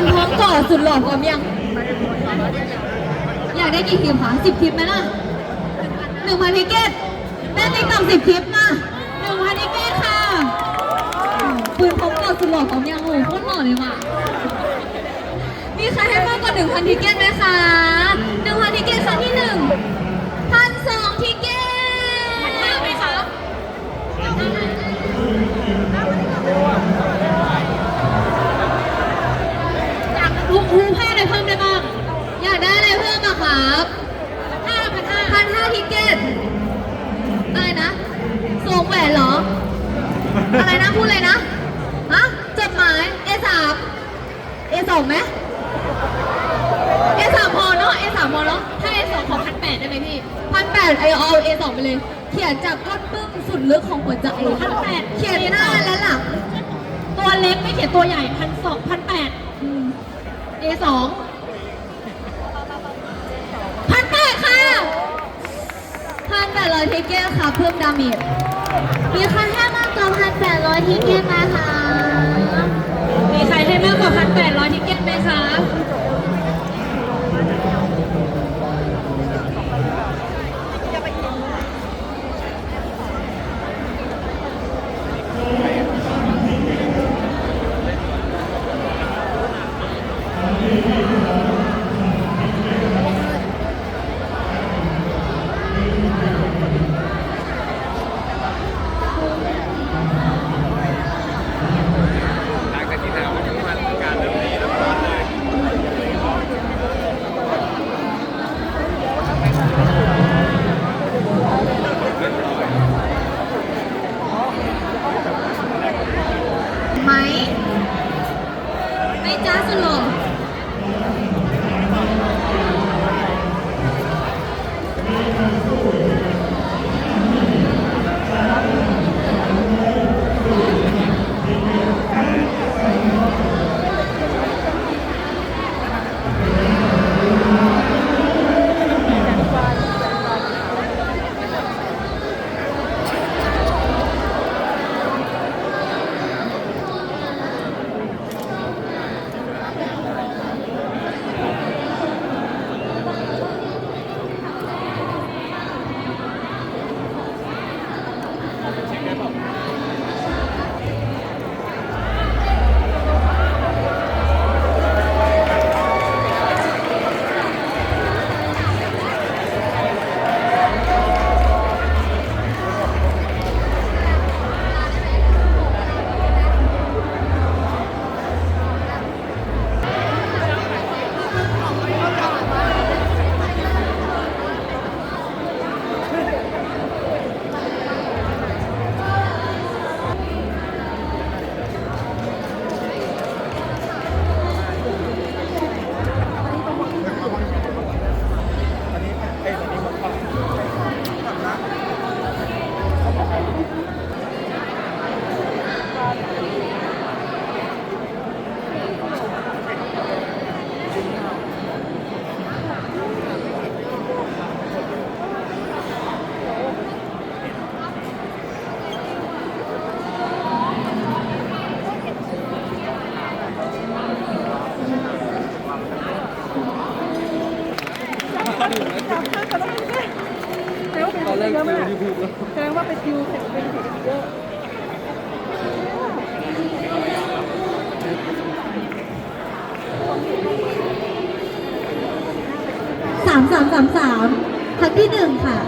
นพร้อมก่อสุดหล่อพร้อมยัง อยากได้กี่คลิปคะสิบคลิปไหมล่ะหนึ่งพันทิเกตแม่ติ๊กต็อกสิบคลิปมาหนึ่งพันทิเกตค่ะปืนพกก่อสุดหล่อพร้อมยังโอ้โหโคตรหล่อเลยว่ะมีใครให้มากกว่าหนึ่งพันทิเกตไหมคะหนึ่งพันทิเกตครั้งที่หนึ่ง อะไรนะพูดเลยนะฮะจดหมาย A3 A2 ไหม A สามพอเนาะ A สามพอเนาะถ้า A สองขอพันแปดได้ไหมพี่พันแปดไอเอา A สองไปเลย เขียนจากก้นบึ้งสุดลึกของหัวใจพันแปดเขียนหน้าและหลังตัวเล็กไม่เขียนตัวใหญ่พันสองพันแปด A สองพันแปดค่ะพันแปดร้อยทิเกตค่ะ เพิ่มดาเมจ มีใครให้มากกว่าพันแปดร้อยทิเก็ตไหมคะ มีใครให้มากกว่าพันแปดร้อยทิเก็ตไหมคะ หลังจากที่เราถึงมันการเริ่มนี้แล้วก็เลย ไหม ไม่จ้าสโล ว์ตอนแรกคิวที่พูดแล้วแสดงว่าเป็นคิวเสร็จเป็นคิวเยอะสามสามสามสามครั้งที่หนึ่งค่ะ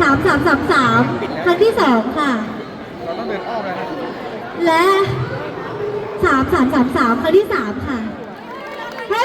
สามสามสามสามครั้งที่สองค่ะ เราต้องเดินอ้อมเลยนะและสามสามสามสามครั้งที่สามค่ะ